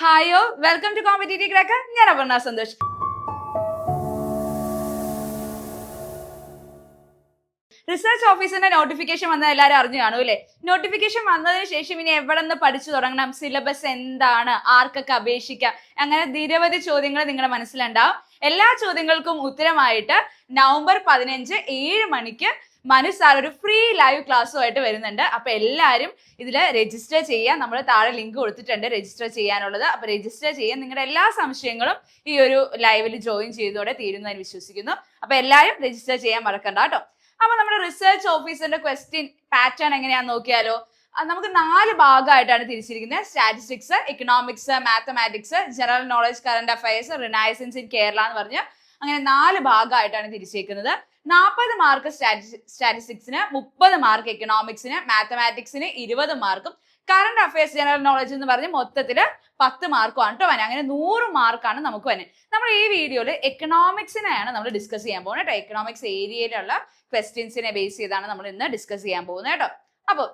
ഹായോ welcome to competitive crack ഞാൻ Aparna Santhosh. Research ഓഫീസിന്റെ notification വന്ന എല്ലാവരും അറിഞ്ഞു കാണും അല്ലേ? നോട്ടിഫിക്കേഷൻ വന്നതിന് ശേഷം ഇനി എവിടെ നിന്ന് പഠിച്ചു തുടങ്ങണം? സിലബസ് എന്താണ്? ആർക്കൊക്കെ അപേക്ഷിക്കാം? അങ്ങനെ നിരവധി ചോദ്യങ്ങൾ നിങ്ങളുടെ മനസ്സിലുണ്ടാവും. എല്ലാ ചോദ്യങ്ങൾക്കും ഉത്തരമായിട്ട് നവംബർ പതിനഞ്ച് ഏഴ് മണിക്ക് മനു സാർ ഒരു ഫ്രീ ലൈവ് ക്ലാസ്സുമായിട്ട് വരുന്നുണ്ട്. അപ്പൊ എല്ലാവരും ഇതിൽ രജിസ്റ്റർ ചെയ്യാം നമ്മൾ താഴെ ലിങ്ക് കൊടുത്തിട്ടുണ്ട് രജിസ്റ്റർ ചെയ്യാനുള്ളത്. അപ്പൊ രജിസ്റ്റർ ചെയ്യാൻ നിങ്ങളുടെ എല്ലാ സംശയങ്ങളും ഈ ഒരു ലൈവിൽ ജോയിൻ ചെയ്തതോടെ തീരുന്നതിന് വിശ്വസിക്കുന്നു. അപ്പൊ എല്ലാവരും രജിസ്റ്റർ ചെയ്യാൻ മറക്കണ്ട കേട്ടോ. അപ്പൊ നമ്മുടെ റിസർച്ച് ഓഫീസറിന്റെ ക്വസ്റ്റ്യൻ പാറ്റേൺ എങ്ങനെയാന്ന് നോക്കിയാലോ? നമുക്ക് നാല് ഭാഗമായിട്ടാണ് തിരിച്ചിരിക്കുന്നത്. Statistics economics mathematics general knowledge current affairs renaissance in Kerala എന്ന് പറഞ്ഞ് അങ്ങനെ നാല് ഭാഗമായിട്ടാണ് തിരിച്ചേക്കുന്നത്. നാൽപ്പത് മാർക്ക് സ്റ്റാറ്റിസ്റ്റിക്സിന് മുപ്പത് മാർക്ക് എക്കണോമിക്സിന് മാത്തമാറ്റിക്സിന് ഇരുപത് മാർക്കും കറണ്ട് അഫയേഴ്സ് ജനറൽ നോളജ് എന്ന് പറഞ്ഞ് മൊത്തത്തിൽ പത്ത് മാർക്കുമാണ് കേട്ടോ വന്നെ അങ്ങനെ നൂറ് മാർക്കാണ് നമുക്ക് വന്നെ നമ്മൾ ഈ വീഡിയോയിൽ എക്കണോമിക്സിനെയാണ് നമ്മൾ ഡിസ്കസ് ചെയ്യാൻ പോകുന്നത് കേട്ടോ എക്കണോമിക്സ് ഏരിയയിലുള്ള ക്വസ്റ്റ്യൻസിനെ ബേസ് ചെയ്താണ് നമ്മൾ ഇന്ന് ഡിസ്കസ് ചെയ്യാൻ പോകുന്നത് കേട്ടോ അപ്പോൾ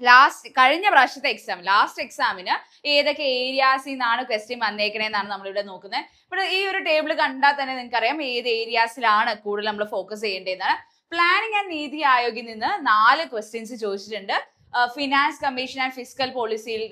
ലാസ്റ്റ് കഴിഞ്ഞ പ്രാവശ്യത്തെ എക്സാം ലാസ്റ്റ് എക്സാമിന് ഏതൊക്കെ ഏരിയാസിൽ നിന്നാണ് ക്വസ്റ്റ്യൻ വന്നേക്കണേന്നാണ് നമ്മളിവിടെ നോക്കുന്നത് ഇവിടെ ഈ ഒരു ടേബിൾ കണ്ടാൽ തന്നെ നിങ്ങൾക്കറിയാം ഏത് ഏരിയാസിലാണ് കൂടുതൽ നമ്മൾ ഫോക്കസ് ചെയ്യേണ്ടതെന്നാണ് പ്ലാനിങ് ആൻഡ് നീതി ആയോഗിൽ നിന്ന് നാല് ക്വസ്റ്റ്യൻസ് ചോദിച്ചിട്ടുണ്ട്. ഫിനാൻസ് കമ്മീഷൻ ആൻഡ് ഫിസ്കൽ പോളിസിയിൽ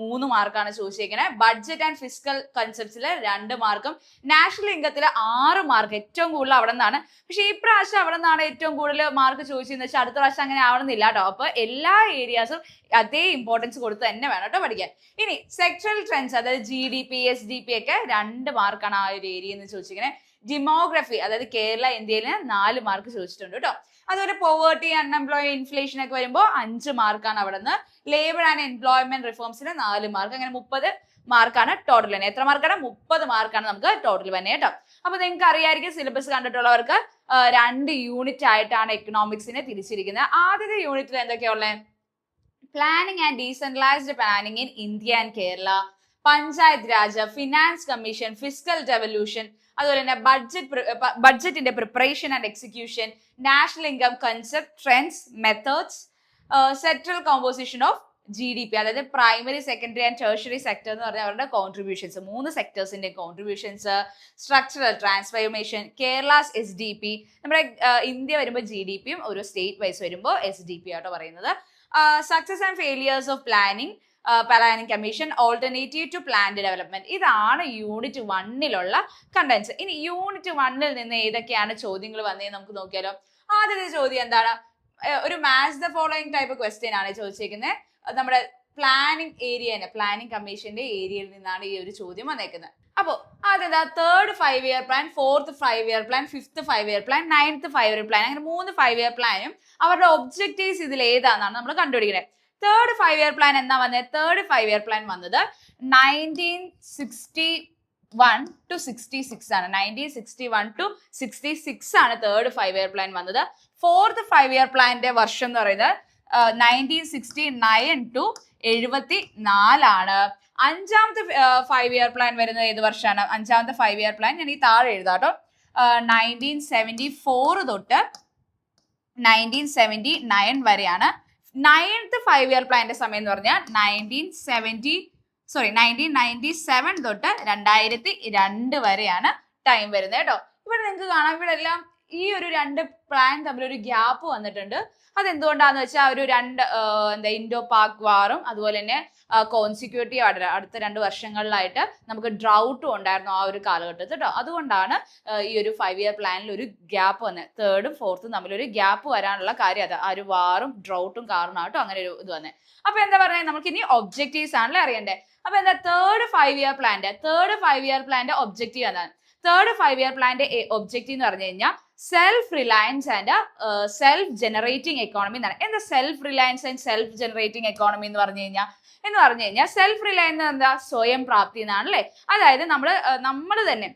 മൂന്ന് മാർക്കാണ് ചോദിച്ചേക്കുന്നത് ബഡ്ജറ്റ് ആൻഡ് ഫിസ്കൽ കൺസെപ്റ്റ്സിൽ രണ്ട് മാർക്കും. നാഷണൽ ഇൻകത്തിൽ ആറ് മാർക്ക് ഏറ്റവും കൂടുതൽ അവിടെ നിന്നാണ്. പക്ഷേ ഈ പ്രാവശ്യം അവിടെ നിന്നാണ് ഏറ്റവും കൂടുതൽ മാർക്ക് ചോദിച്ചതെന്ന് വെച്ചാൽ അടുത്ത പ്രാവശ്യം അങ്ങനെ ആവണമെന്നില്ല കേട്ടോ. അപ്പോൾ എല്ലാ ഏരിയാസും അതേ ഇമ്പോർട്ടൻസ് കൊടുത്ത് തന്നെ വേണം കേട്ടോ പഠിക്കാൻ. ഇനി സെക്ടറൽ ട്രെൻഡ്സ് അതായത് G D P S D P ഒക്കെ രണ്ട് മാർക്കാണ് ആ ഒരു ഏരിയ എന്ന് ചോദിച്ചിരിക്കുന്നത് ഡിമോഗ്രഫി അതായത് കേരള ഇന്ത്യയിൽ നാല് മാർക്ക് ചോദിച്ചിട്ടുണ്ട് കേട്ടോ. അതുപോലെ പോവേർട്ടി അൺഎംപ്ലോയ് ഇൻഫ്ലേഷൻ ഒക്കെ വരുമ്പോൾ അഞ്ച് മാർക്കാണ് അവിടെ നിന്ന് ലേബർ ആൻഡ് എംപ്ലോയ്മെന്റ് റിഫോംസിന് നാല് മാർക്ക് അങ്ങനെ മുപ്പത് മാർക്കാണ് ടോട്ടൽ തന്നെ എത്ര മാർക്കാണ് മുപ്പത് മാർക്കാണ് നമുക്ക് ടോട്ടൽ തന്നെ കേട്ടോ. അപ്പൊ നിങ്ങൾക്ക് അറിയായിരിക്കും സിലബസ് കണ്ടിട്ടുള്ളവർക്ക് രണ്ട് യൂണിറ്റ് ആയിട്ടാണ് എക്കണോമിക്സിനെ തിരിച്ചിരിക്കുന്നത്. ആദ്യത്തെ യൂണിറ്റിൽ എന്തൊക്കെയുള്ളത് planning and decentralised planning in India and Kerala panchayat raj finance commission physical revolution അതുപോലെ തന്നെ budget ബഡ്ജറ്റിന്റെ preparation and execution national income concept trends methods central composition of G D P അതായത് primary secondary and tertiary sector എന്ന് പറഞ്ഞാൽ അവരുടെ contributions മൂന്ന് സെക്ടേഴ്സിന്റെ contributions structural transformation Kerala's S D P നമ്മുടെ India വരുമ്പോൾ G D പിയും ഒരു state wise വരുമ്പോൾ എസ് ഡി പി ആട്ടോ പറയുന്നത്. Success and failures of planning planning commission alternative to plan development ഇതാണ് യൂണിറ്റ് വണ്ണിലുള്ള കണ്ടൻസ് ഇനി യൂണിറ്റ് വണ്ണിൽ നിന്ന് ഏതൊക്കെയാണ് ചോദ്യങ്ങൾ വന്നതെന്ന് നമുക്ക് നോക്കിയാലോ. ആദ്യത്തെ ചോദ്യം എന്താണ്? ഒരു match the following type question ആണ് ചോദിച്ചിരിക്കുന്നത് നമ്മുടെ പ്ലാനിങ് ഏരിയ പ്ലാനിങ് കമ്മീഷന്റെ ഏരിയയിൽ നിന്നാണ് ഈ ഒരു ചോദ്യം വന്നേക്കുന്നത്. അപ്പോൾ അതെന്താ? Third five year plan fourth five year plan fifth five year plan ninth five year plan അങ്ങനെ മൂന്ന് ഫൈവ് ഇയർ പ്ലാനും അവരുടെ ഒബ്ജക്റ്റീവ്സ് ഇതിൽ ഏതാണെന്നാണ് നമ്മൾ കണ്ടുപിടിക്കുന്നത് തേർഡ് ഫൈവ് ഇയർ പ്ലാൻ എന്നാ വന്നത് തേർഡ് ഫൈവ് ഇയർ പ്ലാൻ വന്നത് nineteen sixty one two sixty six ആണ്. Nineteen sixty one two sixty six ആണ് തേർഡ് ഫൈവ് ഇയർ പ്ലാൻ വന്നത്. ഫോർത്ത് ഫൈവ് ഇയർ പ്ലാനിന്റെ വർഷം എന്ന് പറയുന്നത് നയന്റീൻ സിക്സ്റ്റി നയൻ ടു എഴുപത്തി നാലാണ് അഞ്ചാമത്തെ ഫൈവ് ഇയർ പ്ലാൻ വരുന്നത് ഏത് വർഷമാണ്? അഞ്ചാമത്തെ ഫൈവ് ഇയർ പ്ലാൻ ഞാൻ ഈ താഴെ എഴുതാട്ടോ നയന്റീൻ സെവന്റി ഫോർ തൊട്ട് നയന്റീൻ സെവന്റി നയൻ വരെയാണ് നയൻത്ത് ഫൈവ് ഇയർ പ്ലാന്റെ സമയം എന്ന് പറഞ്ഞാൽ nineteen seventy sorry nineteen ninety seven തൊട്ട് രണ്ടായിരത്തി രണ്ട് വരെയാണ് ടൈം വരുന്നത് കേട്ടോ. ഇവിടെ നിങ്ങൾക്ക് കാണാം ഇവിടെ എല്ലാം ഈ ഒരു രണ്ട് പ്ലാൻ തമ്മിൽ ഒരു ഗ്യാപ്പ് വന്നിട്ടുണ്ട്. അതെന്തുകൊണ്ടാന്ന് വെച്ചാൽ ഒരു രണ്ട് എന്താ ഇൻഡോ പാക് വാറും അതുപോലെ തന്നെ കോൺസിക്യൂട്ടീവ് അടുത്ത രണ്ട് വർഷങ്ങളിലായിട്ട് നമുക്ക് ഡ്രൗട്ടും ഉണ്ടായിരുന്നു ആ ഒരു കാലഘട്ടത്തിൽ കേട്ടോ അതുകൊണ്ടാണ് ഈ ഒരു ഫൈവ് ഇയർ പ്ലാനിൽ ഒരു ഗ്യാപ്പ് വന്നത് തേർഡും ഫോർത്തും തമ്മിൽ ഒരു ഗ്യാപ്പ് വരാനുള്ള കാര്യം അത്. ആ ഒരു വാറും ഡ്രൗട്ടും കാരണമാട്ടോ അങ്ങനെ ഒരു ഇത് വന്നത് അപ്പൊ എന്താ പറയുക നമുക്ക് ഇനി ഒബ്ജക്റ്റീവ്സ് ആണല്ലേ അറിയണ്ടേ? അപ്പൊ എന്താ തേർഡ് ഫൈവ് ഇയർ പ്ലാന്റെ തേർഡ് ഫൈവ് ഇയർ പ്ലാന്റെ ഒബ്ജക്റ്റീവ് എന്താണ്? തേർഡ് ഫൈവ് ഇയർ പ്ലാന്റെ ഒബ്ജക്റ്റീവ് എന്ന് പറഞ്ഞു കഴിഞ്ഞാൽ self reliance and self generating economy എന്നാണ് എന്താ self reliance and self generating economy എന്ന് പറഞ്ഞു കഴിഞ്ഞാൽ എന്ന് പറഞ്ഞു കഴിഞ്ഞാൽ സെൽഫ് റിലയൻസ് എന്താ? സ്വയം പ്രാപ്തി എന്നാണ് അല്ലേ? അതായത് നമ്മൾ നമ്മൾ തന്നെ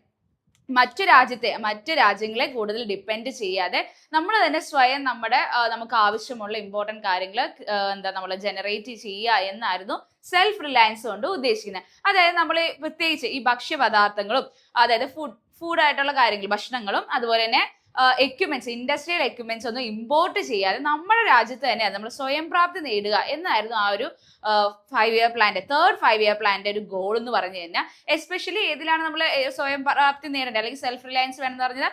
മറ്റു രാജ്യത്തെ മറ്റു രാജ്യങ്ങളെ കൂടുതൽ ഡിപ്പെൻഡ് ചെയ്യാതെ നമ്മൾ തന്നെ സ്വയം നമ്മുടെ നമുക്ക് ആവശ്യമുള്ള ഇമ്പോർട്ടന്റ് കാര്യങ്ങൾ എന്താ നമ്മൾ ജനറേറ്റ് ചെയ്യുക എന്നായിരുന്നു സെൽഫ് റിലയൻസ് കൊണ്ട് ഉദ്ദേശിക്കുന്നത്. അതായത് നമ്മൾ പ്രത്യേകിച്ച് ഈ ഭക്ഷ്യപദാർത്ഥങ്ങളും അതായത് ഫുഡ് ഫുഡായിട്ടുള്ള കാര്യങ്ങൾ ഭക്ഷണങ്ങളും അതുപോലെ തന്നെ എക്യുപ്മെന്റ്സ് ഇൻഡസ്ട്രിയൽ എക്യുപ്മെന്റ്സ് ഒന്നും ഇമ്പോർട്ട് ചെയ്യാതെ നമ്മുടെ രാജ്യത്ത് തന്നെ നമ്മൾ സ്വയം പ്രാപ്തി നേടുക എന്നായിരുന്നു ആ ഒരു ഫൈവ് ഇയർ പ്ലാന്റെ തേർഡ് ഫൈവ് ഇയർ പ്ലാന്റെ ഒരു ഗോൾ എന്ന് പറഞ്ഞു കഴിഞ്ഞാൽ എസ്പെഷ്യലി ഏതിലാണ് നമ്മൾ സ്വയം പ്രാപ്തി നേടേണ്ടത്? അല്ലെങ്കിൽ സെൽഫ് റിലയൻസ് വേണമെന്ന് പറഞ്ഞാൽ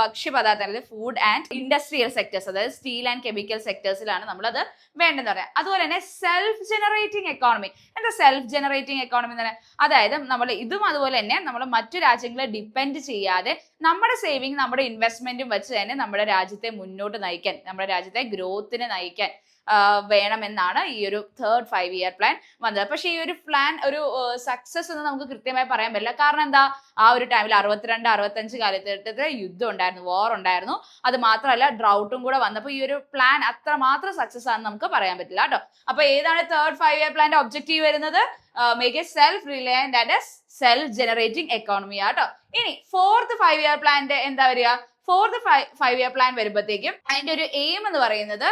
ഭക്ഷ്യപദാർത്ഥം അതായത് ഫുഡ് ആൻഡ് ഇൻഡസ്ട്രിയൽ സെക്ടേഴ്സ് അതായത് സ്റ്റീൽ ആൻഡ് കെമിക്കൽ സെക്ടേഴ്സിലാണ് നമ്മളത് വേണ്ടെന്ന് പറയാം. അതുപോലെ തന്നെ സെൽഫ് ജനറേറ്റിംഗ് എക്കോണമി എന്താ സെൽഫ് ജനറേറ്റിംഗ് എക്കോണമി എന്ന് പറയാം? അതായത് നമ്മൾ ഇതും അതുപോലെ തന്നെ നമ്മൾ മറ്റു രാജ്യങ്ങളെ ഡിപ്പെൻഡ് ചെയ്യാതെ നമ്മുടെ സേവിങ് നമ്മുടെ ഇൻവെസ്റ്റ്മെന്റും വെച്ച് തന്നെ നമ്മുടെ രാജ്യത്തെ മുന്നോട്ട് നയിക്കാൻ നമ്മുടെ രാജ്യത്തെ ഗ്രോത്തിനെ നയിക്കാൻ വേണമെന്നാണ് ഈ ഒരു തേർഡ് ഫൈവ് ഇയർ പ്ലാൻ വന്നത്. പക്ഷേ ഈ ഒരു പ്ലാൻ ഒരു സക്സസ് എന്ന് നമുക്ക് കൃത്യമായി പറയാൻ പറ്റില്ല. കാരണം എന്താ? ആ ഒരു ടൈമിൽ അറുപത്തിരണ്ട് അറുപത്തഞ്ച് കാലഘട്ടത്തിൽ യുദ്ധം ഉണ്ടായിരുന്നു വാർ ഉണ്ടായിരുന്നു. അത് മാത്രമല്ല ഡ്രൗട്ടും കൂടെ വന്നപ്പോൾ ഈ ഒരു പ്ലാൻ അത്ര മാത്രം സക്സസ് ആണെന്ന് നമുക്ക് പറയാൻ പറ്റില്ല കേട്ടോ. അപ്പൊ ഏതാണ് തേർഡ് ഫൈവ് ഇയർ പ്ലാന്റെ ഒബ്ജക്റ്റീവ് വരുന്നത്? Make a self reliant and a self generating economy ആട്ടോ ഇനി ഫോർത്ത് ഫൈവ് ഇയർ പ്ലാന്റെ എന്താ വരിക? ഫോർത്ത് ഫൈവ് ഇയർ പ്ലാൻ വരുമ്പോഴത്തേക്കും അതിന്റെ ഒരു എയിം എന്ന് പറയുന്നത്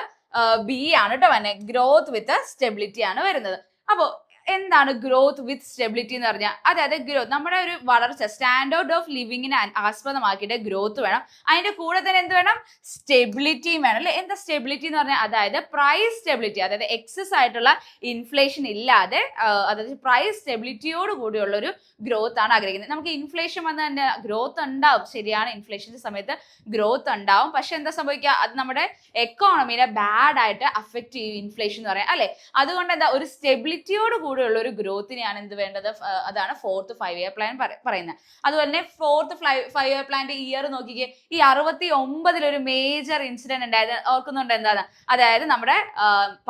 ബി ആണ് കേട്ടോ വന്നെ. ഗ്രോത്ത് വിത്ത് സ്റ്റെബിലിറ്റി ആണ് വരുന്നത്. അപ്പോൾ എന്താണ് ഗ്രോത്ത് വിത്ത് സ്റ്റെബിലിറ്റി എന്ന് പറഞ്ഞാൽ അതായത് ഗ്രോത്ത് നമ്മുടെ ഒരു വളർച്ച സ്റ്റാൻഡേർഡ് ഓഫ് ലിവിങ്ങിനെ ആസ്പദമാക്കിയിട്ട് ഗ്രോത്ത് വേണം. അതിന്റെ കൂടെ തന്നെ എന്ത് വേണം? സ്റ്റെബിലിറ്റിയും വേണം. അല്ലെ? എന്താ സ്റ്റെബിലിറ്റി എന്ന് പറഞ്ഞാൽ അതായത് പ്രൈസ് സ്റ്റെബിലിറ്റി അതായത് എക്സസ് ആയിട്ടുള്ള ഇൻഫ്ലേഷൻ ഇല്ലാതെ അതായത് പ്രൈസ് സ്റ്റെബിലിറ്റിയോട് കൂടിയുള്ള ഒരു ഗ്രോത്ത് ആണ് ആഗ്രഹിക്കുന്നത്. നമുക്ക് ഇൻഫ്ലേഷൻ വന്ന് തന്നെ ഗ്രോത്ത് ഉണ്ടാവും. ശരിയാണ് ഇൻഫ്ലേഷന്റെ സമയത്ത് ഗ്രോത്ത് ഉണ്ടാവും. പക്ഷെ എന്താ സംഭവിക്കുക? അത് നമ്മുടെ എക്കോണമിനെ ബാഡ് ആയിട്ട് അഫക്റ്റ് ചെയ്യും ഇൻഫ്ലേഷൻ എന്ന് പറയാം അല്ലെ? അതുകൊണ്ട് എന്താ? ഒരു സ്റ്റെബിലിറ്റിയോട് കൂടിയുള്ള ഒരു ഗ്രോത്തിനെയാണ് എന്ത് വേണ്ടത്? അതാണ് ഫോർത്ത് ഫൈവ് ഇയർ പ്ലാൻ പറയുന്നത്. അതുപോലെ തന്നെ ഫോർത്ത് ഫൈവ് ഇയർ പ്ലാന്റെ ഇയർ നോക്കിക്കേ ഈ അറുപത്തി ഒമ്പതിൽ ഒരു മേജർ ഇൻസിഡന്റ് ഉണ്ടായത് ഓർക്കുന്നുണ്ട് എന്താണ്? അതായത് നമ്മുടെ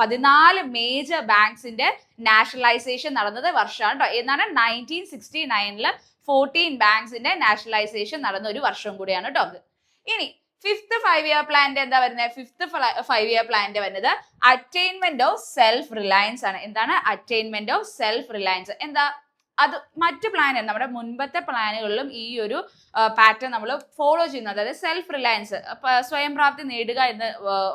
പതിനാല് മേജർ ബാങ്ക്സിന്റെ നാഷണലൈസേഷൻ നടന്നത് വർഷമാണ് കേട്ടോ എന്നാണ് നയന്റീൻ സിക്സ്റ്റി നയനിൽ ഫോർട്ടീൻ ബാങ്ക്സിന്റെ നാഷണലൈസേഷൻ നടന്ന ഒരു വർഷം കൂടിയാണ് കേട്ടോ ഇനി ഫിഫ്ത്ത് ഫൈവ് ഇയർ പ്ലാന്റെ എന്താ വരുന്നത് ഫിഫ്ത്ത് ഫൈവ് ഇയർ പ്ലാന്റെ വരുന്നത് അറ്റൈൻമെന്റ് ഓഫ് സെൽഫ് റിലയൻസ് ആണ്. എന്താണ്? അറ്റൈൻമെന്റ് ഓഫ് സെൽഫ് റിലയൻസ് എന്താ? അത് മറ്റു പ്ലാൻ നമ്മുടെ മുൻപത്തെ പ്ലാനുകളിലും ഈ ഒരു പാറ്റേൺ നമ്മൾ ഫോളോ ചെയ്യുന്നു. അതായത് സെൽഫ് റിലയൻസ് സ്വയം പ്രാപ്തി നേടുക എന്ന്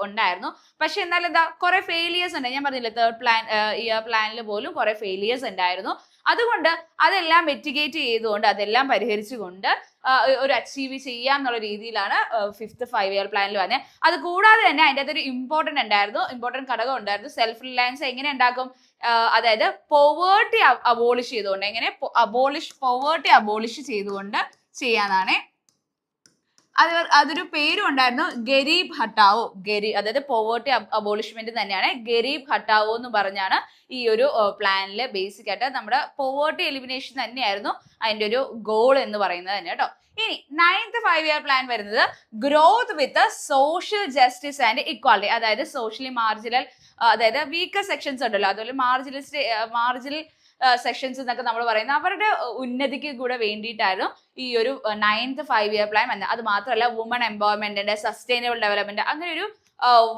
ഉണ്ടായിരുന്നു. പക്ഷെ എന്നാൽ എന്താ? കുറെ ഫെയിലിയേഴ്സ് ഉണ്ട്. ഞാൻ പറഞ്ഞില്ലേ തേർഡ് പ്ലാൻ ഇയർ പ്ലാനിൽ പോലും കുറെ ഫെയിലിയേഴ്സ് ഉണ്ടായിരുന്നു. അതുകൊണ്ട് അതെല്ലാം മെറ്റിഗേറ്റ് ചെയ്തുകൊണ്ട് അതെല്ലാം പരിഹരിച്ചുകൊണ്ട് ഒരു അച്ചീവ് ചെയ്യാം എന്നുള്ള രീതിയിലാണ് ഫിഫ്ത്ത് ഫൈവ് ഇയർ പ്ലാനിൽ വന്നത് അത് കൂടാതെ തന്നെ അതിന്റെ അകത്തൊരു ഇമ്പോർട്ടന്റ് ഉണ്ടായിരുന്നു ഇമ്പോർട്ടന്റ് ഘടകം ഉണ്ടായിരുന്നു സെൽഫ് റിലയൻസ് എങ്ങനെ ഉണ്ടാക്കും? അതായത് പോവേർട്ടി അബോളിഷ് ചെയ്തുകൊണ്ട് എങ്ങനെ അബോളിഷ് പോവേർട്ടി അബോളിഷ് ചെയ്തുകൊണ്ട് ചെയ്യാന്നാണ് അത് അതൊരു പേരും ഉണ്ടായിരുന്നു ഗരീബ് ഹട്ടാവോ. ഗരി അതായത് പോവേർട്ടി അബോളിഷ്മെന്റ് തന്നെയാണ്. ഗരീബ് ഹട്ടാവോ എന്ന് പറഞ്ഞാണ് ഈ ഒരു പ്ലാനിൽ ബേസിക് ആയിട്ട് നമ്മുടെ പോവേർട്ടി എലിമിനേഷൻ തന്നെയായിരുന്നു അതിന്റെ ഒരു ഗോൾ എന്ന് പറയുന്നത് തന്നെ കേട്ടോ. ഇനി നയൻത് ഫൈവ് ഇയർ പ്ലാൻ വരുന്നത് growth with social justice and equality അതായത് സോഷ്യലി മാർജിനൽ അതായത് വീക്കർ സെക്ഷൻസ് ഉണ്ടല്ലോ. അതുപോലെ മാർജിനൽ മാർജിനൽ സെക്ഷൻസ് എന്നൊക്കെ നമ്മൾ പറയുന്നത്. അവരുടെ ഉന്നതിക്ക് കൂടെ വേണ്ടിയിട്ടായിരുന്നു ഈ ഒരു നയൻത് ഫൈവ് ഇയർ പ്ലാൻ വന്നത്. അത് മാത്രമല്ല വുമൺ എംപവർമെന്റിന്റെ സസ്റ്റൈനബിൾ ഡെവലപ്മെന്റ് അങ്ങനെ ഒരു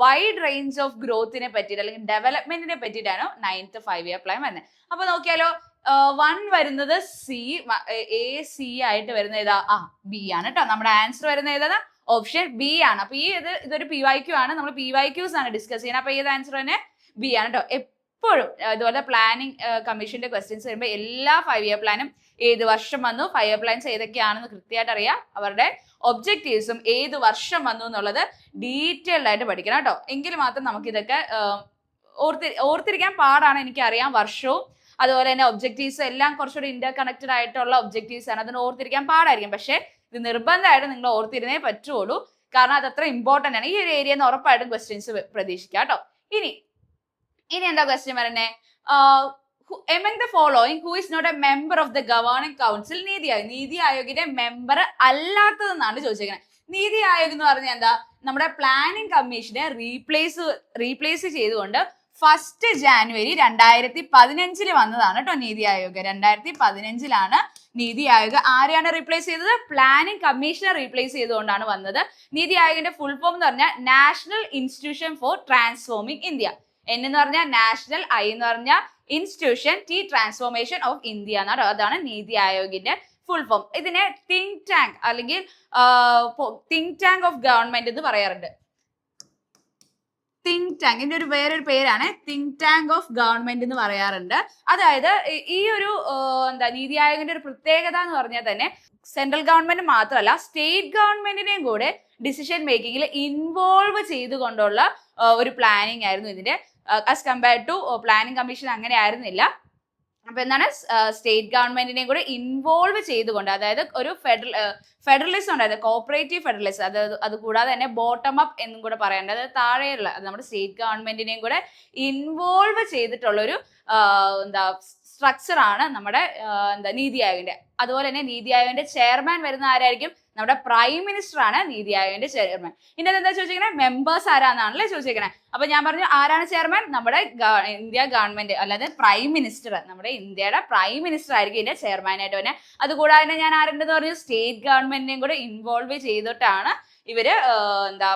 വൈഡ് റേഞ്ച് ഓഫ് ഗ്രോത്തിനെ പറ്റിയിട്ട് അല്ലെങ്കിൽ ഡെവലപ്മെന്റിനെ പറ്റിയിട്ടാണ് നയൻത് ഫൈവ് ഇയർ പ്ലാൻ വന്നത്. അപ്പൊ നോക്കിയാലോ വൺ വരുന്നത് സി എ സി ആയിട്ട് വരുന്ന ഏതാ? ആ ബി ആണ് കേട്ടോ നമ്മുടെ ആൻസർ വരുന്ന ഏതാ ഓപ്ഷൻ ബി ആണ്. അപ്പൊ ഈ ഇത് ഇതൊരു പി വൈ ക്യൂ ആണ്. നമ്മൾ പി വൈ ക്യൂസ് ആണ് ഡിസ്കസ് ചെയ്യുന്നത്. അപ്പൊ ഏത് ആൻസർ തന്നെ? ബി ആണ് കേട്ടോ എപ്പോഴും ഇതുപോലെ പ്ലാനിങ് കമ്മീഷന്റെ ക്വസ്റ്റ്യൻസ് വരുമ്പോൾ എല്ലാ ഫൈവ് ഇയർ പ്ലാനും ഏത് വർഷം വന്നു ഫൈവ് ഇയർ പ്ലാൻസ് ഏതൊക്കെയാണെന്ന് കൃത്യമായിട്ട് അറിയാം. അവരുടെ ഒബ്ജക്റ്റീവ്സും ഏത് വർഷം വന്നു എന്നുള്ളത് ഡീറ്റെയിൽഡ് ആയിട്ട് പഠിക്കണം കേട്ടോ. എങ്കിൽ മാത്രം നമുക്ക് ഇതൊക്കെ ഓർത്തി ഓർത്തിരിക്കാൻ പാടാണ് എനിക്കറിയാം വർഷവും. അതുപോലെ തന്നെ ഒബ്ജക്റ്റീവ്സ് എല്ലാം കുറച്ചുകൂടി ഇന്റർ കണക്റ്റഡ് ആയിട്ടുള്ള ഒബ്ജക്റ്റീവ്സ് ആണ്. അതിന് ഓർത്തിരിക്കാൻ പാടായിരിക്കും. പക്ഷേ ഇത് നിർബന്ധമായിട്ട് നിങ്ങൾ ഓർത്തിരുന്നേ പറ്റുള്ളൂ. കാരണം അത് അത്ര ഇമ്പോർട്ടന്റ് ആണ്. ഈ ഒരു ഏരിയയിൽ നിന്ന് ഉറപ്പായിട്ടും ക്വസ്റ്റ്യൻസ് പ്രതീക്ഷിക്കാം കേട്ടോ. ഇനി ഇനി എന്താ ക്വസ്റ്റ്യൻ പറയുന്നത് among the following who is not a member of the governing council NITI Aayog NITI ആയോഗിന്റെ member അല്ലാത്തതെന്നാണ് ചോദിച്ചിരിക്കുന്നത് നീതി ആയോഗ് എന്ന് പറഞ്ഞാൽ എന്താ? നമ്മുടെ പ്ലാനിംഗ് കമ്മീഷനെ റീപ്ലേസ് റീപ്ലേസ് ചെയ്തുകൊണ്ട് ഫസ്റ്റ് ജാനുവരി രണ്ടായിരത്തി പതിനഞ്ചിൽ വന്നതാണ് കേട്ടോ നീതി ആയോഗ്. രണ്ടായിരത്തി പതിനഞ്ചിലാണ് നീതി ആയോഗ് ആരെയാണ് റീപ്ലേസ് ചെയ്തത്? പ്ലാനിംഗ് കമ്മീഷനെ റീപ്ലേസ് ചെയ്തുകൊണ്ടാണ് വന്നത്. നീതി ആയോഗിന്റെ ഫുൾ ഫോം എന്ന് പറഞ്ഞാൽ national institution for transforming India N എന്ന് പറഞ്ഞാൽ നാഷണൽ ഐ എന്ന് പറഞ്ഞാൽ institution T transformation of India എന്നാണ് അതാണ് നീതി ആയോഗിന്റെ ഫുൾ ഫോം ഇതിനെ തിങ്ക് ടാങ്ക് അല്ലെങ്കിൽ തിങ്ക് ടാങ്ക് ഓഫ് ഗവൺമെന്റ് എന്ന് പറയാറുണ്ട്. തിങ്ക് ടാങ്ക് ഇതിന്റെ ഒരു വേറൊരു പേരാണ് തിങ്ക് ടാങ്ക് ഓഫ് ഗവൺമെന്റ് എന്ന് പറയാറുണ്ട്. അതായത് ഈ- ഒരു എന്താ നീതി ആയോഗിന്റെ ഒരു പ്രത്യേകത എന്ന് പറഞ്ഞാൽ തന്നെ സെൻട്രൽ ഗവൺമെന്റ് മാത്രമല്ല സ്റ്റേറ്റ് ഗവൺമെന്റിനെയും കൂടെ ഡിസിഷൻ മേക്കിങ്ങിൽ ഇൻവോൾവ് ചെയ്തുകൊണ്ടുള്ള ഒരു പ്ലാനിങ് ആയിരുന്നു ഇതിന്റെ as compared to planning commission അങ്ങനെ ആയിരുന്നില്ല. അപ്പൊ എന്താണ് സ്റ്റേറ്റ് ഗവൺമെന്റിനെയും കൂടെ ഇൻവോൾവ് ചെയ്തുകൊണ്ട് അതായത് ഒരു ഫെഡറൽ ഫെഡറലിസം ഉണ്ടായത് കോപ്പറേറ്റീവ് ഫെഡറലിസം അത് അത് കൂടാതെ തന്നെ ബോട്ടം അപ്പ് എന്നും കൂടെ പറയേണ്ടത് അതായത് താഴെയുള്ള നമ്മുടെ സ്റ്റേറ്റ് ഗവൺമെന്റിനെയും കൂടെ ഇൻവോൾവ് ചെയ്തിട്ടുള്ള ഒരു എന്താ സ്ട്രക്ചർ ആണ് നമ്മുടെ എന്താ നീതി ആയോഗിന്റെ അതുപോലെ തന്നെ നീതി ആയോഗിന്റെ ചെയർമാൻ വരുന്ന ആരായിരിക്കും? നമ്മുടെ പ്രൈം മിനിസ്റ്റർ ആണ് നീതി ആയോഗിന്റെ ചെയർമാൻ ഇതിന്റെ എന്താ ചോദിച്ചിരിക്കുന്നത് മെമ്പേഴ്സ് ആരാന്നാണല്ലേ ചോദിച്ചിരിക്കുന്നത് അപ്പൊ ഞാൻ പറഞ്ഞു ആരാണ് ചെയർമാൻ നമ്മുടെ ഇന്ത്യ ഗവൺമെന്റ് അല്ലാതെ പ്രൈം മിനിസ്റ്റർ നമ്മുടെ ഇന്ത്യയുടെ പ്രൈം മിനിസ്റ്റർ ആയിരിക്കും ഇതിന്റെ ചെയർമാനായിട്ട് തന്നെ അതുകൂടാതെ തന്നെ ഞാൻ ആരുണ്ടെന്ന് പറഞ്ഞു? സ്റ്റേറ്റ് ഗവൺമെന്റിനെയും കൂടെ ഇൻവോൾവ് ചെയ്തിട്ടാണ് ഇവർ എന്താ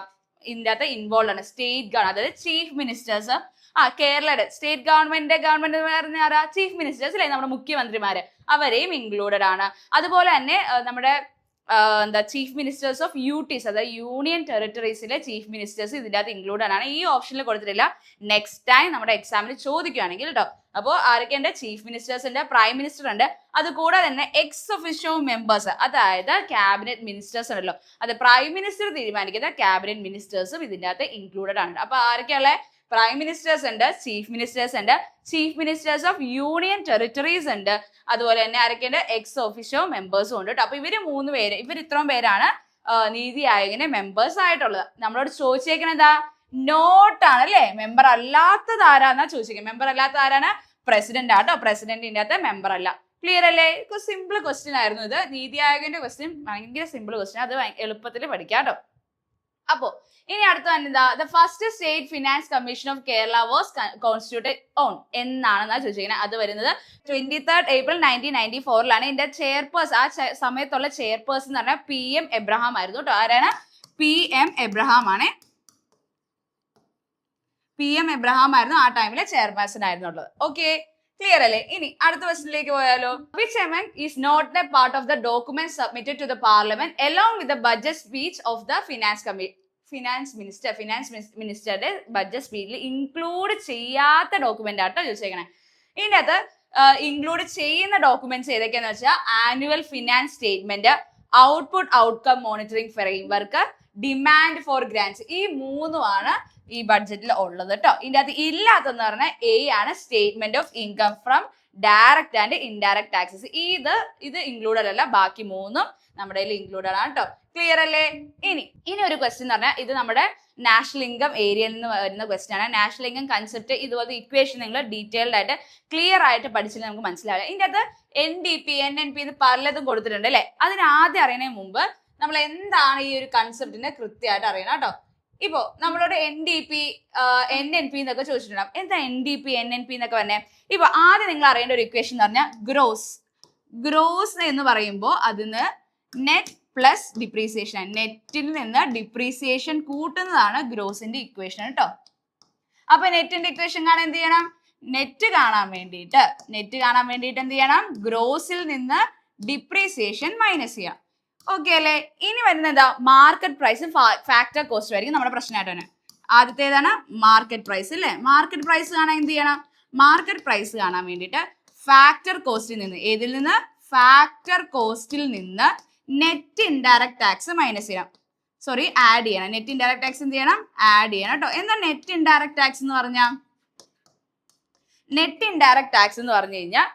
എന്താ അകത്ത് ഇൻവോൾവ് ആണ്. സ്റ്റേറ്റ് ഗവൺ അതായത് ചീഫ് മിനിസ്റ്റേഴ്സ് ആ കേരളയുടെ സ്റ്റേറ്റ് ഗവൺമെന്റിന്റെ ഗവൺമെന്റ് പറഞ്ഞ ആരാ? ചീഫ് മിനിസ്റ്റേഴ്സ് അല്ലെ? നമ്മുടെ മുഖ്യമന്ത്രിമാര്. അവരെയും ഇൻക്ലൂഡഡ് ആണ്. അതുപോലെ തന്നെ നമ്മുടെ എന്താ chief ministers of U Ts union union ടെറിട്ടറീസിലെ chief ministers ഇതിന്റെ അകത്ത് ഇൻക്ലൂഡഡ് ആണ്. ഈ ഓപ്ഷനിൽ കൊടുത്തിട്ടില്ല. നെക്സ്റ്റ് ടൈം നമ്മുടെ എക്സാമിന് ചോദിക്കുകയാണെങ്കിൽ കേട്ടോ അപ്പോൾ ആരൊക്കെയുണ്ട് ചീഫ് മിനിസ്റ്റേഴ്സ് ഉണ്ട് പ്രൈം മിനിസ്റ്റർ ഉണ്ട്. അത് കൂടാതെ തന്നെ എക്സ് ഒഫീഷ്യോ മെമ്പേഴ്സ് അതായത് ക്യാബിനറ്റ് മിനിസ്റ്റേഴ്സ് ഉണ്ടല്ലോ. അത് പ്രൈം മിനിസ്റ്റർ തീരുമാനിക്കുന്ന ക്യാബിനറ്റ് മിനിസ്റ്റേഴ്സും ഇതിന്റെ അകത്ത് ഇൻക്ലൂഡഡ് ആണ്. അപ്പോൾ ആരൊക്കെയുള്ള പ്രൈം മിനിസ്റ്റേഴ്സ് ഉണ്ട് ചീഫ് മിനിസ്റ്റേഴ്സ് ഉണ്ട് chief ministers of union territories ഉണ്ട്. അതുപോലെ തന്നെ ആരൊക്കെയുണ്ട് എക്സ് ഓഫീഷ്യോ മെമ്പേഴ്സും ഉണ്ട് കേട്ടോ അപ്പൊ ഇവർ മൂന്ന് പേര് ഇവർ ഇത്രയും പേരാണ് നീതി ആയോഗിന്റെ മെമ്പേഴ്സ് ആയിട്ടുള്ളത്. നമ്മളോട് ചോദിച്ചേക്കണെന്താ നോട്ട് നോട്ടാണ് അല്ലേ? മെമ്പർ അല്ലാത്തത് ആരാന്നാ ചോദിച്ചേക്കുന്നത് മെമ്പർ അല്ലാത്ത ആരാണ്? പ്രസിഡന്റ് ആട്ടോ പ്രസിഡന്റിന്റെ അകത്ത് മെമ്പർ അല്ല. ക്ലിയർ അല്ലേ? സിമ്പിൾ ക്വസ്റ്റ്യൻ ആയിരുന്നു ഇത്. നീതി ആയോഗിന്റെ ക്വസ്റ്റ്യൻ ഭയങ്കര സിമ്പിൾ ക്വസ്റ്റ്യൻ അത് എളുപ്പത്തിൽ പഠിക്കാം കേട്ടോ അപ്പോ ഇനി അടുത്ത എന്താ the first state finance commission of Kerala was constituted on എന്നാണെന്ന് ചോദിച്ചിരിക്കുന്നത് അത് വരുന്നത് twenty third April nineteen ninety ഫോറിലാണ് ഇതിന്റെ ചെയർപേഴ്സൺ ആ സമയത്തുള്ള ചെയർപേഴ്സൺ എന്ന് പറഞ്ഞാൽ പി എം എബ്രഹാം ആയിരുന്നു കേട്ടോ ആരാണ്? പി എം എബ്രഹാം ആണ്. പി എം എബ്രഹാം ആയിരുന്നു ആ ടൈമിലെ ചെയർപേഴ്സൺ ആയിരുന്നുള്ളത്. ഓക്കെ ക്ലിയർ അല്ലേ? ഇനി അടുത്ത ക്വസ്റ്റിലേക്ക് പോയാലോ. Which among is not a part of the document submitted to the parliament along with the budget speech of the finance commi finance minister finance മിനിസ്റ്ററുടെ budget സ്പീഡിൽ ഇൻക്ലൂഡ് ചെയ്യാത്ത ഡോക്യുമെന്റ് ആട്ടോ ചോദിച്ചേക്കണേ ഇതിന്റെ അകത്ത് ഇൻക്ലൂഡ് ചെയ്യുന്ന ഡോക്യുമെന്റ്സ് ഏതൊക്കെയാന്ന് വെച്ചാൽ annual finance statement output outcome monitoring framework demand for grants ഈ മൂന്നുമാണ് ഈ ബഡ്ജറ്റിൽ ഉള്ളത് കേട്ടോ ഇതിന്റെ അകത്ത് ഇല്ലാത്തെന്ന് പറഞ്ഞാൽ എ ആണ് statement of income from direct and indirect taxes ഇത് ഇത് ഇൻക്ലൂഡഡ് അല്ല ബാക്കി മൂന്നും നമ്മുടെ ഇൻക്ലൂഡഡ് ആണ് കേട്ടോ. ക്ലിയർ അല്ലേ? ഇനി ഇനി ഒരു ക്വസ്റ്റ്യൻ എന്ന് പറഞ്ഞാൽ ഇത് നമ്മുടെ നാഷണൽ ഇൻകം ഏരിയയിൽ നിന്ന് വരുന്ന ക്വസ്റ്റ്യൻ ആണ്. നാഷണൽ ഇൻകം കൺസെപ്റ്റ് ഇതുപോലെ ഇക്വേഷൻ നിങ്ങൾ ഡീറ്റെയിൽഡ് ആയിട്ട് ക്ലിയർ ആയിട്ട് പഠിച്ചാൽ നമുക്ക് മനസ്സിലാവില്ല ഇതിന്റെ അകത്ത് N D P N N P ഇത് പലതും കൊടുത്തിട്ടുണ്ട് അല്ലേ? അതിന് ആദ്യം മുമ്പ് നമ്മൾ എന്താണ് ഈ ഒരു കൺസെപ്റ്റിനെ കൃത്യമായിട്ട് അറിയണം കേട്ടോ. ഇപ്പോ നമ്മളോട് N D P N N P എന്നൊക്കെ ചോദിച്ചിട്ടുണ്ടാവും. എന്താ N D P N N P എന്നൊക്കെ പറഞ്ഞേ? ഇപ്പൊ ആദ്യം നിങ്ങൾ അറിയേണ്ട ഒരു ഇക്വേഷൻ എന്ന് പറഞ്ഞാൽ ഗ്രോസ് ഗ്രോസ് എന്ന് പറയുമ്പോൾ അതിന് നെറ്റ് പ്ലസ് ഡിപ്രീസിയേഷൻ നെറ്റിൽ നിന്ന് ഡിപ്രീസിയേഷൻ കൂട്ടുന്നതാണ് ഗ്രോസിന്റെ ഇക്വേഷൻ കേട്ടോ. അപ്പൊ നെറ്റിന്റെ ഇക്വേഷൻ കാണാൻ എന്ത് ചെയ്യണം? നെറ്റ് കാണാൻ വേണ്ടിയിട്ട്. നെറ്റ് കാണാൻ വേണ്ടിയിട്ട് എന്ത് ചെയ്യണം? ഗ്രോസിൽ നിന്ന് ഡിപ്രീസിയേഷൻ മൈനസ് ചെയ്യാം. ഓക്കെ അല്ലേ? ഇനി വരുന്നത് എന്താ? മാർക്കറ്റ് പ്രൈസും ഫാക്ടർ കോസ്റ്റും ആയിരിക്കും നമ്മുടെ പ്രശ്നമായിട്ട് തന്നെ ആദ്യത്തേതാണ് മാർക്കറ്റ് പ്രൈസ് അല്ലേ? മാർക്കറ്റ് പ്രൈസ് കാണാൻ എന്ത് ചെയ്യണം? മാർക്കറ്റ് പ്രൈസ് കാണാൻ വേണ്ടിയിട്ട് ഫാക്ടർ കോസ്റ്റിൽ നിന്ന് ഏതിൽ നിന്ന്? ഫാക്ടർ കോസ്റ്റിൽ നിന്ന് നെറ്റ് ഇൻഡയറക്ട് ടാക്സ് മൈനസ് ചെയ്യണം. സോറി ആഡ് ചെയ്യണം. നെറ്റ് ഇൻഡയറക്ട് ടാക്സ് എന്ത് ചെയ്യണം? ആഡ് ചെയ്യണം കേട്ടോ. എന്താ നെറ്റ് ഇൻഡയറക്ട് ടാക്സ് എന്ന് പറഞ്ഞാൽ നെറ്റ് ഇൻഡയറക്ട് ടാക്സ് എന്ന് പറഞ്ഞു കഴിഞ്ഞാൽ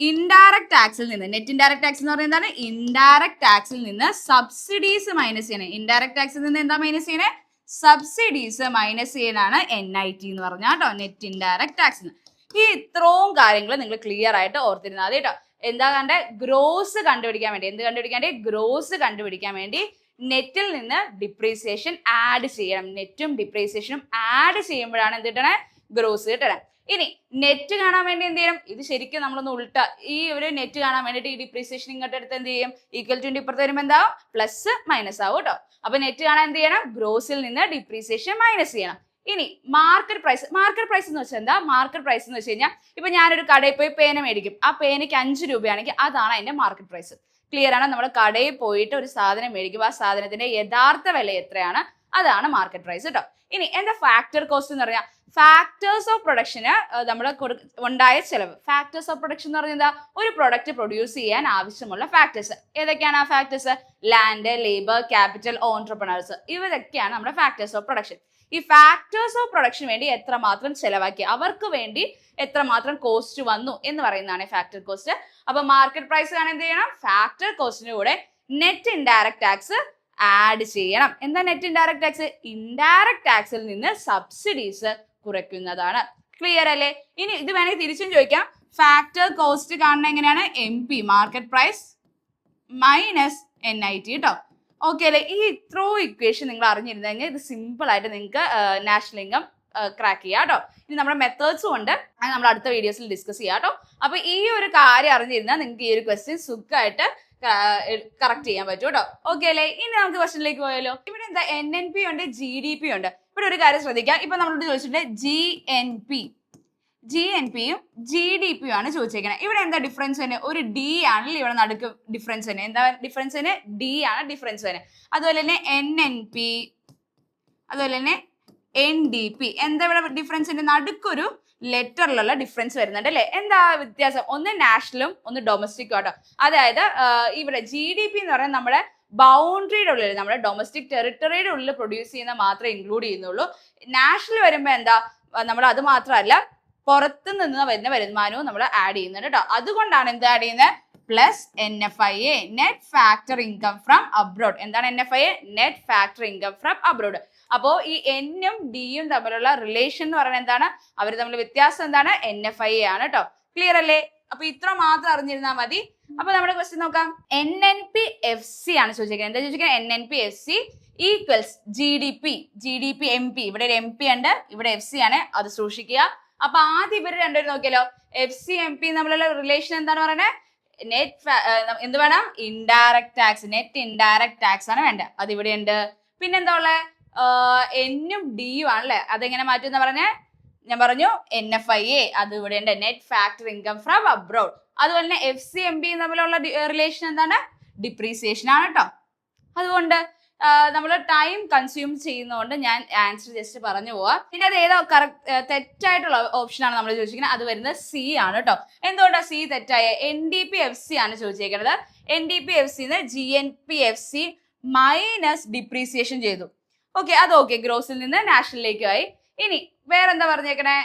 ഇൻഡയറക്ട് ടാക്സിൽ നിന്ന് നെറ്റ് ഇൻഡയറക്ട് ടാക്സ് എന്ന് പറഞ്ഞാൽ എന്താണ്? ഇൻഡയറക്ട് ടാക്സിൽ നിന്ന് സബ്സിഡീസ് മൈനസ് ചെയ്യണേ. ഇൻഡയറക്ട് ടാക്സിൽ നിന്ന് എന്താ മൈനസ് ചെയ്യണേ? സബ്സിഡീസ് മൈനസ് ചെയ്യാനാണ് എൻ ഐ ടി എന്ന് പറഞ്ഞാൽ കേട്ടോ. നെറ്റ് ഇൻഡയറക്ട് ടാക്സ് ഈ ഇത്രയും കാര്യങ്ങൾ നിങ്ങൾ ക്ലിയർ ആയിട്ട് ഓർത്തിരുന്നാൽ കേട്ടോ. എന്താ കണ്ടേ? ഗ്രോസ് കണ്ടുപിടിക്കാൻ വേണ്ടി. എന്ത് കണ്ടുപിടിക്കാൻ വേണ്ടി? ഗ്രോസ് കണ്ടുപിടിക്കാൻ വേണ്ടി നെറ്റിൽ നിന്ന് ഡിപ്രീസിയേഷൻ ആഡ് ചെയ്യണം. നെറ്റും ഡിപ്രീസിയേഷനും ആഡ് ചെയ്യുമ്പോഴാണ് എന്ത് കിട്ടണേ? ഗ്രോസ് കിട്ടണേ. ഇനി നെറ്റ് കാണാൻ വേണ്ടി എന്ത് ചെയ്യണം? ഇത് ശരിക്കും നമ്മളൊന്ന് ഉൾട്ട ഈ ഒരു നെറ്റ് കാണാൻ വേണ്ടിയിട്ട് ഈ ഡിപ്രീസിയേഷൻ ഇങ്ങോട്ട് എടുത്ത് എന്ത് ചെയ്യും? ഈക്വൽ ടു ഇപ്പുറത്ത് വരുമ്പോൾ എന്താവും? പ്ലസ് മൈനസ് ആവും കേട്ടോ. അപ്പൊ നെറ്റ് കാണാൻ എന്ത് ചെയ്യണം? ഗ്രോസിൽ നിന്ന് ഡിപ്രീസിയേഷൻ മൈനസ് ചെയ്യണം. ഇനി മാർക്കറ്റ് പ്രൈസ് മാർക്കറ്റ് പ്രൈസ് എന്ന് വെച്ചാൽ എന്താ? മാർക്കറ്റ് പ്രൈസ് എന്ന് വെച്ച് കഴിഞ്ഞാൽ ഇപ്പൊ ഞാനൊരു കടയിൽ പോയി പേന മേടിക്കും. ആ പേനയ്ക്ക് അഞ്ച് രൂപയാണെങ്കിൽ അതാണ് അതിന്റെ മാർക്കറ്റ് പ്രൈസ് ക്ലിയർ ആണ്? നമ്മൾ കടയിൽ പോയിട്ട് ഒരു സാധനം മേടിക്കും. ആ സാധനത്തിന്റെ യഥാർത്ഥ വില എത്രയാണ്? അതാണ് മാർക്കറ്റ് പ്രൈസ് കേട്ടോ ഇനി എന്താ ഫാക്ടർ കോസ്റ്റ് എന്ന് പറഞ്ഞാൽ ഫാക്ടേഴ്സ് ഓഫ് പ്രൊഡക്ഷന് നമ്മൾ ഉണ്ടായ ചെലവ്. ഫാക്ടേഴ്സ് ഓഫ് പ്രൊഡക്ഷൻ എന്ന് പറഞ്ഞാൽ ഒരു പ്രൊഡക്റ്റ് പ്രൊഡ്യൂസ് ചെയ്യാൻ ആവശ്യമുള്ള ഫാക്ടേഴ്സ് ഏതൊക്കെയാണ് ആ factors land labour capital entrepreneurs ഇവരൊക്കെയാണ് നമ്മുടെ ഫാക്ടേഴ്സ് ഓഫ് പ്രൊഡക്ഷൻ ഈ ഫാക്ടേഴ്സ് ഓഫ് പ്രൊഡക്ഷൻ വേണ്ടി എത്രമാത്രം ചെലവാക്കി അവർക്ക് വേണ്ടി എത്രമാത്രം കോസ്റ്റ് വന്നു എന്ന് പറയുന്നതാണ് ഫാക്ടർ കോസ്റ്റ് അപ്പൊ മാർക്കറ്റ് പ്രൈസ് കാണാൻ എന്ത് ചെയ്യണം? ഫാക്ടർ കോസ്റ്റിന്റെ കൂടെ നെറ്റ് ഇൻഡയറക്ട് ടാക്സ് ആഡ് ചെയ്യണം. എന്താ നെറ്റ് ഇൻഡയറക്ട് ടാക്സ് ഇൻഡയറക്ട് ടാക്സിൽ നിന്ന് സബ്സിഡീസ് കുറയ്ക്കുന്നതാണ്. ക്ലിയർ അല്ലേ? ഇനി ഇത് വേണമെങ്കിൽ തിരിച്ചും ചോദിക്കാം. ഫാക്ടർ കോസ്റ്റ് കാണുന്നത് എങ്ങനെയാണ്? M P market price minus N I T കേട്ടോ ഓക്കെ അല്ലേ? ഈ ത്രോ ഇക്വേഷൻ നിങ്ങൾ അറിഞ്ഞിരുന്നു കഴിഞ്ഞാൽ ഇത് സിമ്പിൾ ആയിട്ട് നിങ്ങൾക്ക് നാഷണൽ ഇൻകം ക്രാക്ക് ചെയ്യാം കേട്ടോ. ഇനി നമ്മുടെ മെത്തേഡ്സും ഉണ്ട്. അത് നമ്മൾ അടുത്ത വീഡിയോസിൽ ഡിസ്കസ് ചെയ്യാം കേട്ടോ. അപ്പൊ ഈ ഒരു കാര്യം അറിഞ്ഞിരുന്നാൽ നിങ്ങൾക്ക് ഈ ഒരു ക്വസ്റ്റ്യൻ സുഖമായിട്ട് കറക്റ്റ് ചെയ്യാൻ പറ്റും കേട്ടോ. ഓക്കെ അല്ലേ? ഇനി നമുക്ക് ക്വസ്റ്റനിലേക്ക് പോയാലോ? ഇവിടെ എന്താ എൻ എൻ പി ഉണ്ട് ജി ഡി പി ഉണ്ട്. ഇവിടെ ഒരു കാര്യം ശ്രദ്ധിക്കാം. ഇപ്പൊ നമ്മളോട് ചോദിച്ചിട്ടുണ്ട് G N P G N പിയും ജി ഡി പിയും ആണ് ചോദിച്ചേക്കുന്നത് ഇവിടെ എന്താ ഡിഫറൻസ് തന്നെ ഒരു ഡി ആണല്ലോ ഇവിടെ നടുക്ക് ഡിഫറൻസ് തന്നെ എന്താ ഡിഫറൻസ് തന്നെ ഡി ആണ് ഡിഫറൻസ് തന്നെ അതുപോലെ തന്നെ എൻ എൻ പി അതുപോലെ തന്നെ എൻ ഡി പി എന്താ ഇവിടെ ഡിഫറൻസിന്റെ നടുക്കൊരു ലെറ്ററിലുള്ള ഡിഫറൻസ് വരുന്നുണ്ട് അല്ലേ? എന്താ വ്യത്യാസം? ഒന്ന് നാഷണലും ഒന്ന് ഡൊമസ്റ്റിക്കും ആട്ടോ. അതായത് ഇവിടെ ജി ഡി പി എന്ന് പറയുന്നത് നമ്മുടെ ബൗണ്ടറിയുടെ ഉള്ളിൽ നമ്മുടെ ഡൊമസ്റ്റിക് ടെറിട്ടറിയുടെ ഉള്ളിൽ പ്രൊഡ്യൂസ് ചെയ്യുന്ന മാത്രമേ ഇൻക്ലൂഡ് ചെയ്യുന്നുള്ളൂ. നാഷണൽ വരുമ്പോൾ എന്താ? നമ്മൾ അത് മാത്രമല്ല പുറത്ത് നിന്ന് വരുന്ന വരുമാനവും നമ്മൾ ആഡ് ചെയ്യുന്നുണ്ട് കേട്ടോ അതുകൊണ്ടാണ് എന്ത് ആഡ് ചെയ്യുന്നത് plus N F I A net factor income from abroad എന്താണ് N F I A net factor income from abroad അപ്പോ ഈ എന്നും ഡിയും തമ്മിലുള്ള റിലേഷൻ എന്ന് പറയുന്നത് എന്താണ്? അവർ തമ്മിൽ വ്യത്യാസം എന്താണ്? എൻ എഫ് ഐ ആണ് കേട്ടോ ക്ലിയർ അല്ലേ? അപ്പൊ ഇത്ര മാത്രം അറിഞ്ഞിരുന്നാൽ മതി. അപ്പൊ നമ്മുടെ ക്വസ്റ്റ്യൻ നോക്കാം. N N P F C ആണ് ചോദിച്ചിരിക്കുന്നത് എന്താ ചോദിക്കുന്നത് N N P F C equals G D P G D P M P ഇവിടെ ഒരു എം പി ഉണ്ട്. ഇവിടെ എഫ് സി ആണ്. അത് സൂക്ഷിക്കുക. അപ്പൊ ആദ്യം ഇവർ രണ്ടുപേരും നോക്കിയാലോ എഫ് സി എം പി തമ്മിലുള്ള റിലേഷൻ എന്താണ് പറയുന്നത് നെറ്റ് എന്ത് വേണം? Indirect tax net indirect tax ആണ് വേണ്ടത് അത് ഇവിടെ ഉണ്ട്. പിന്നെന്താ ഉള്ളത് എന്നും ഡിയും ആണല്ലേ അതെങ്ങനെ മാറ്റും എന്ന് പറഞ്ഞ? ഞാൻ പറഞ്ഞു എൻ എഫ് ഐ എ അത് ഇവിടെ ഉണ്ട്. Net factor income from abroad അതുപോലെ തന്നെ എഫ് സി എം ബി തമ്മിലുള്ള റിലേഷൻ എന്താണ്? ഡിപ്രീസിയേഷൻ ആണ് കേട്ടോ. അതുകൊണ്ട് നമ്മൾ ടൈം കൺസ്യൂം ചെയ്യുന്നതുകൊണ്ട് ഞാൻ ആൻസർ ജസ്റ്റ് പറഞ്ഞു പോവാം. പിന്നെ അത് ഏതോ കറക്റ്റ് തെറ്റായിട്ടുള്ള ഓപ്ഷനാണ് നമ്മൾ ചോദിച്ചിരിക്കുന്നത് അത് വരുന്നത് സി ആണ് കേട്ടോ എന്തുകൊണ്ടാണ് സി തെറ്റായ? N D P F C ആണ് ചോദിച്ചേക്കുന്നത് എൻ ഡി പി എഫ് സിന്ന് G N P F C minus depreciation ചെയ്തു. ഓക്കെ അത് ഓക്കെ ഗ്രോസിൽ നിന്ന് നാഷണലിലേക്ക് ആയി. ഇനി വേറെന്താ പറഞ്ഞേക്കണേ?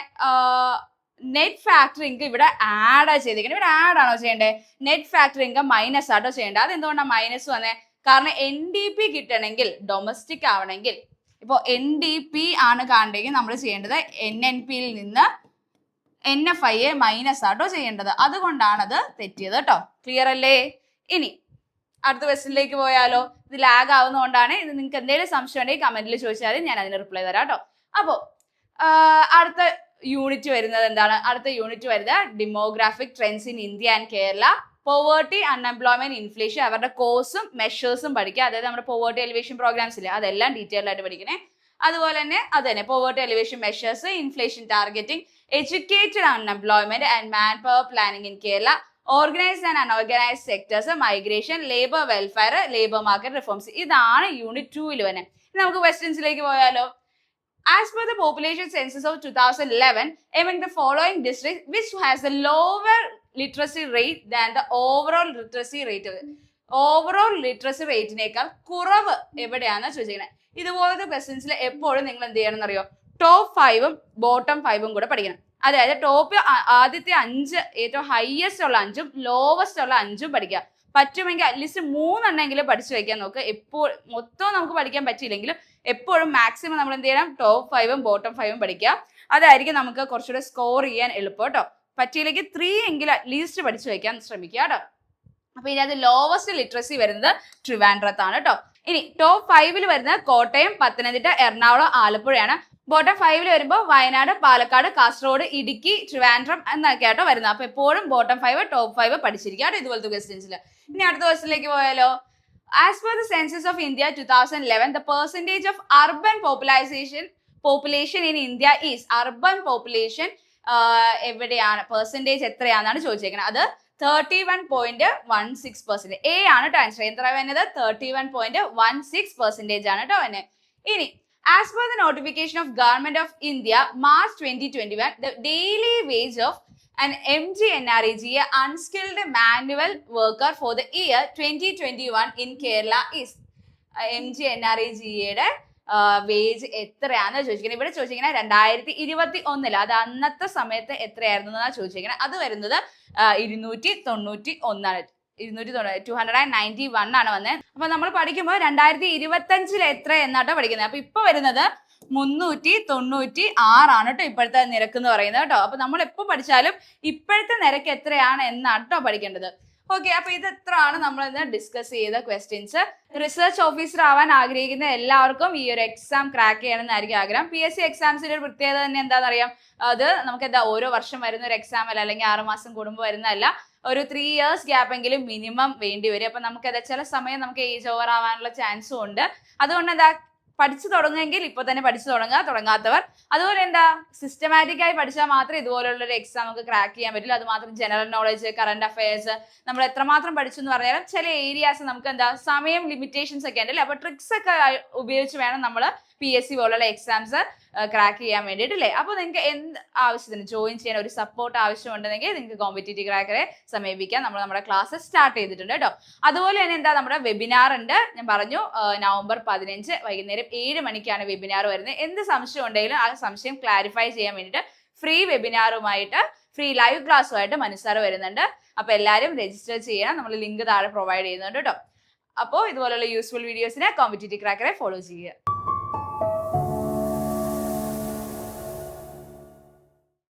നെറ്റ് ഫാക്ടർ ഇൻകം ഇവിടെ ആഡ് ചെയ്തേക്കണേ. ഇവിടെ ആഡാണോ ചെയ്യേണ്ടത് നെറ്റ് ഫാക്ടർ ഇൻകം മൈനസ് ആട്ടോ ചെയ്യേണ്ടത് അത് എന്തുകൊണ്ടാണ് മൈനസ് വന്നേ? കാരണം എൻ ഡി പി കിട്ടണമെങ്കിൽ ഡൊമസ്റ്റിക് ആവണമെങ്കിൽ ഇപ്പോൾ എൻ ഡി പി ആണ് കാണണ്ടെങ്കിൽ നമ്മൾ ചെയ്യേണ്ടത് എൻ എൻ പിയിൽ നിന്ന് N F I A minus ആട്ടോ ചെയ്യേണ്ടത്. അതുകൊണ്ടാണ് അത് തെറ്റിയത് കേട്ടോ. ക്ലിയർ അല്ലേ? ഇനി അടുത്ത ക്വസ്റ്റിനിലേക്ക് പോയാലോ? ഇത് ലാഗ് ആവുന്നതുകൊണ്ടാണ്. ഇത് നിങ്ങൾക്ക് എന്തെങ്കിലും സംശയം ഉണ്ടെങ്കിൽ കമന്റിൽ ചോദിച്ചാൽ ഞാൻ അതിന് റിപ്ലൈ തരാം കേട്ടോ. അപ്പോൾ അടുത്ത യൂണിറ്റ് വരുന്നത് എന്താണ്? അടുത്ത യൂണിറ്റ് വരുന്നത് demographic trends in India and Kerala poverty unemployment inflation അവരുടെ കോഴ്സും മെഷേഴ്സും പഠിക്കുക. അതായത് നമ്മുടെ പോവേർട്ടി എലിവേഷൻ പ്രോഗ്രാംസ് ഇല്ലേ? അതെല്ലാം ഡീറ്റെയിൽ ആയിട്ട് പഠിക്കണേ. അതുപോലെ തന്നെ അത് തന്നെ poverty elevation measures inflation targeting educated unemployment and man power planning in Kerala organised and unorganised sectors migration labour welfare labour market reforms ഇതാണ് യൂണിറ്റ് ടൂവിൽ തന്നെ നമുക്ക് ക്വസ്റ്റ്യൻസിലേക്ക് പോയാലോ. As per the population census of two thousand 2011, among the following district which has a lower literacy rate than the overall literacy rate overall literacy റേറ്റിനേക്കാൾ കുറവ് എവിടെയാണെന്ന് ചോദിച്ചിരിക്കുന്നത് ഇതുപോലത്തെ ക്വസ്റ്റ്യൻസിൽ എപ്പോഴും നിങ്ങൾ എന്ത് ചെയ്യണം എന്നറിയോ? ടോപ്പ് ഫൈവും ബോട്ടം ഫൈവും കൂടെ പഠിക്കണം. അതായത് ടോപ്പ് ആദ്യത്തെ അഞ്ച് ഏറ്റവും ഹയസ്റ്റ് ഉള്ള അഞ്ചും ലോവസ്റ്റ് ഉള്ള അഞ്ചും പഠിക്കുക. പറ്റുമെങ്കിൽ അറ്റ്ലീസ്റ്റ് മൂന്നെണ്ണെങ്കിലും പഠിച്ചു വയ്ക്കാൻ നോക്കുക എപ്പോൾ മൊത്തം നമുക്ക് പഠിക്കാൻ പറ്റിയില്ലെങ്കിലും എപ്പോഴും മാക്സിമം നമ്മൾ എന്ത് ചെയ്യണം? ടോപ്പ് ഫൈവും ബോട്ടം ഫൈവും പഠിക്കുക. അതായിരിക്കും നമുക്ക് കുറച്ചുകൂടെ സ്കോർ ചെയ്യാൻ എളുപ്പം കേട്ടോ. പറ്റിയില്ലെങ്കിൽ ത്രീ എങ്കിലും അറ്റ്ലീസ്റ്റ് പഠിച്ചു വയ്ക്കാൻ ശ്രമിക്കുക കേട്ടോ. അപ്പൊ ഇതിനകത്ത് ലോവസ്റ്റ് ലിറ്ററസി വരുന്നത് ട്രിവാൻഡ്രത്താണ് കേട്ടോ. ഇനി ടോപ്പ് ഫൈവിൽ വരുന്നത് കോട്ടയം പത്തനംതിട്ട എറണാകുളം ആലപ്പുഴയാണ്. ബോട്ടം ഫൈവിൽ വരുമ്പോൾ വയനാട് പാലക്കാട് കാസർഗോഡ് ഇടുക്കി ട്രിവാൻഡ്രം എന്നൊക്കെ ആട്ടോ വരുന്നത്. അപ്പൊ എപ്പോഴും ബോട്ടം ഫൈവ് ടോപ്പ് ഫൈവ് പഠിച്ചിരിക്കുക കേട്ടോ ഇതുപോലത്തെ ക്വസ്റ്റ്യൻസിൽ ഇനി അടുത്ത ക്വസ്റ്റിലേക്ക് പോയാലോ. As per the census of India two thousand eleven the percentage of urban populisation population in India is urban population എവിടെയാണ്? പെർസെന്റേജ് എത്രയാണെന്നാണ് ചോദിച്ചേക്കുന്നത് അത് thirty one point one six percentage A ആണ് കേട്ടോ ആൻസർ എത്ര വരുന്നത്? Thirty one point one six percentage ആണ് കേട്ടോ വരുന്നത്. ഇനി as per the notification of government of India March twenty twenty one the daily wage of an MGNREG, a unskilled manual worker for the year 2021 in Kerala is M wage എത്രയാന്ന് ചോദിച്ചിരിക്കുന്നത്? ഇവിടെ ചോദിച്ചിരിക്കുന്നത് രണ്ടായിരത്തി ഇരുപത്തി ഒന്നിൽ അത് അന്നത്തെ സമയത്ത് എത്രയായിരുന്നു എന്നാണ് ചോദിച്ചിരിക്കുന്നത്? അത് വരുന്നത് ഇരുന്നൂറ്റി തൊണ്ണൂറ്റി ഒന്നാണ് ഇരുന്നൂറ്റി two hundred and ninety one ആണ് വന്നത് അപ്പൊ നമ്മൾ പഠിക്കുമ്പോൾ രണ്ടായിരത്തി ഇരുപത്തി അഞ്ചിൽ എത്ര എന്നാട്ടോ പഠിക്കുന്നത്. അപ്പൊ ഇപ്പൊ വരുന്നത് മുന്നൂറ്റി തൊണ്ണൂറ്റി ആറാണ് കേട്ടോ ഇപ്പോഴത്തെ നിരക്ക് എന്ന് പറയുന്നത് കേട്ടോ. അപ്പൊ നമ്മൾ എപ്പോൾ പഠിച്ചാലും ഇപ്പോഴത്തെ നിരക്ക് എത്രയാണ് എന്നാണ് കേട്ടോ പഠിക്കേണ്ടത്. ഓക്കെ അപ്പൊ ഇത് എത്രയാണ് നമ്മൾ ഇന്ന് ഡിസ്കസ് ചെയ്ത ക്വസ്റ്റ്യൻസ് റിസർച്ച് ഓഫീസർ ആവാൻ ആഗ്രഹിക്കുന്ന എല്ലാവർക്കും ഈ ഒരു എക്സാം ക്രാക്ക് ചെയ്യണമെന്നായിരിക്കും ആഗ്രഹം. പി എസ് സി എക്സാംസിന്റെ ഒരു പ്രത്യേകത തന്നെ എന്താണെന്നറിയാം? അത് നമുക്ക് എന്താ ഓരോ വർഷം വരുന്ന ഒരു എക്സാം അല്ല അല്ലെങ്കിൽ ആറ് മാസം കൂടുമ്പോൾ വരുന്നതല്ല. ഒരു ത്രീ ഇയേഴ്സ് ഗ്യാപ്പെങ്കിലും മിനിമം വേണ്ടി വരും. അപ്പൊ നമുക്ക് എന്താ ചില സമയം നമുക്ക് ഏജ് ഓവർ ആവാനുള്ള ചാൻസും ഉണ്ട്. അതുകൊണ്ട് എന്താ പഠിച്ചു തുടങ്ങുമെങ്കിൽ ഇപ്പൊ തന്നെ പഠിച്ചു തുടങ്ങുക തുടങ്ങാത്തവർ. അതുപോലെ എന്താ? സിസ്റ്റമാറ്റിക് ആയി പഠിച്ചാൽ മാത്രമേ ഇതുപോലുള്ള ഒരു എക്സാം നമുക്ക് ക്രാക്ക് ചെയ്യാൻ പറ്റില്ല അതുമാത്രം ജനറൽ നോളജ് കറണ്ട് അഫയേഴ്സ് നമ്മൾ എത്രമാത്രം പഠിച്ചു എന്ന് പറഞ്ഞാലും ചില ഏരിയാസ് നമുക്ക് എന്താ? സമയം ലിമിറ്റേഷൻസ് ഒക്കെ ഉണ്ടല്ലേ അപ്പൊ ട്രിക്സ് ഒക്കെ ഉപയോഗിച്ച് വേണം നമ്മൾ പി എസ് സി പോലുള്ള എക്സാംസ് ക്രാക്ക് ചെയ്യാൻ വേണ്ടിയിട്ട് അല്ലേ അപ്പോൾ നിങ്ങൾക്ക് എന്ത് ആവശ്യത്തിന് ജോയിൻ ചെയ്യാൻ ഒരു സപ്പോർട്ട് ആവശ്യമുണ്ടെങ്കിൽ നിങ്ങൾക്ക് കോമ്പറ്റേറ്റീവ് ക്രാക്കറെ സമീപിക്കാം. നമ്മൾ നമ്മുടെ ക്ലാസ് സ്റ്റാർട്ട് ചെയ്തിട്ടുണ്ട് കേട്ടോ അതുപോലെ തന്നെ എന്താ നമ്മുടെ വെബിനാർ ഉണ്ട്. ഞാൻ പറഞ്ഞു നവംബർ പതിനഞ്ച് വൈകുന്നേരം ഏഴ് മണിക്കാണ് വെബിനാർ വരുന്നത്. എന്ത് സംശയം ഉണ്ടെങ്കിലും ആ സംശയം ക്ലാരിഫൈ ചെയ്യാൻ വേണ്ടിയിട്ട് ഫ്രീ വെബിനാറുമായിട്ട് ഫ്രീ ലൈവ് ക്ലാസ്സുമായിട്ട് മനസ്സാറ് വരുന്നുണ്ട്. അപ്പോൾ എല്ലാവരും രജിസ്റ്റർ ചെയ്യണം. നമ്മൾ ലിങ്ക് താഴെ പ്രൊവൈഡ് ചെയ്യുന്നുണ്ട് കേട്ടോ അപ്പോൾ ഇതുപോലുള്ള യൂസ്ഫുൾ വീഡിയോസിനെ കോമ്പറ്റേറ്റീവ് ക്രാക്കറെ ഫോളോ ചെയ്യുക.